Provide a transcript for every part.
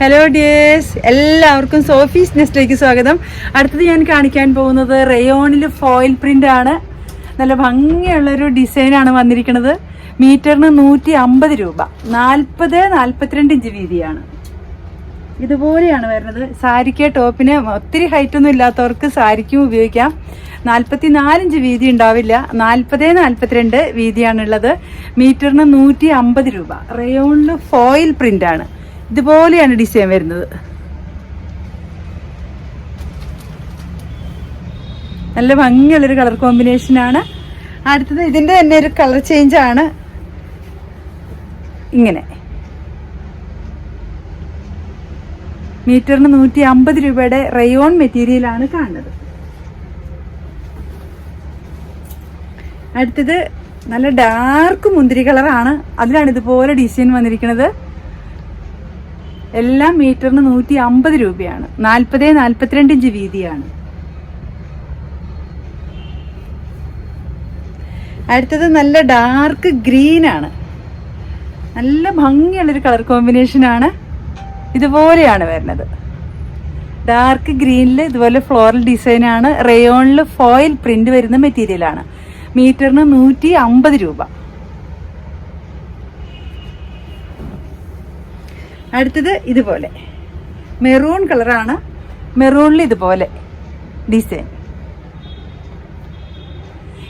Hello dears എല്ലാവർക്കും Sophie's നെസ്റ്റിലേക്ക് സ്വാഗതം. അടുത്തത് ഞാൻ കാണിക്കാൻ പോകുന്നത് റയോണിൽ ഫോയിൽ പ്രിന്റ് ആണ്. നല്ല ഭംഗിയുള്ളൊരു ഡിസൈനാണ് വന്നിരിക്കുന്നത്. മീറ്ററിന് നൂറ്റി അമ്പത് രൂപ. നാൽപ്പത് നാൽപ്പത്തിരണ്ട് ഇഞ്ച് വീതിയാണ്. ഇതുപോലെയാണ് വരുന്നത്. സാരിക്ക് ടോപ്പിന് ഒത്തിരി ഹൈറ്റ് ഒന്നും ഇല്ലാത്തവർക്ക് സാരിക്കും ഉപയോഗിക്കാം. നാൽപ്പത്തി നാലിഞ്ച് വീതി ഉണ്ടാവില്ല. നാൽപ്പത് നാൽപ്പത്തിരണ്ട് വീതിയാണുള്ളത്. മീറ്ററിന് നൂറ്റി അമ്പത് രൂപ. റയോണിൽ ഫോയിൽ പ്രിന്റ് ആണ്. ഇതുപോലെയാണ് ഡിസൈൻ വരുന്നത്. നല്ല ഭംഗിയുള്ളൊരു കളർ കോമ്പിനേഷൻ ആണ്. അടുത്തത് ഇതിന്റെ തന്നെ ഒരു കളർ ചേഞ്ച് ആണ്. ഇങ്ങനെ. മീറ്ററിന് നൂറ്റി അമ്പത് രൂപയുടെ റയോൺ മെറ്റീരിയലാണ് കാണുന്നത്. അടുത്തത് നല്ല ഡാർക്ക് മുന്തിരി കളറാണ്. അതിലാണ് ഇതുപോലെ ഡിസൈൻ വന്നിരിക്കുന്നത്. എല്ലാം മീറ്ററിന് നൂറ്റി അമ്പത് രൂപയാണ്. നാൽപ്പത് നാൽപ്പത്തിരണ്ട് ഇഞ്ച് വീതിയാണ്. അടുത്തത് നല്ല ഡാർക്ക് ഗ്രീൻ ആണ്. നല്ല ഭംഗിയുള്ളൊരു കളർ കോമ്പിനേഷൻ ആണ്. ഇതുപോലെയാണ് വരുന്നത്. ഡാർക്ക് ഗ്രീനിൽ ഇതുപോലെ ഫ്ലോറൽ ഡിസൈൻ ആണ്. റയോണിൽ ഫോയിൽ പ്രിന്റ് വരുന്ന മെറ്റീരിയലാണ് മീറ്ററിന് നൂറ്റി അമ്പത് രൂപ. അടുത്തത് ഇതുപോലെ. മെറൂൺ കളറാണ് മെറൂണിൽ ഇതുപോലെ. ഡിസൈൻ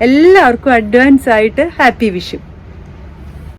എല്ലാവർക്കും അഡ്വാൻസ് ആയിട്ട് ഹാപ്പി വിഷു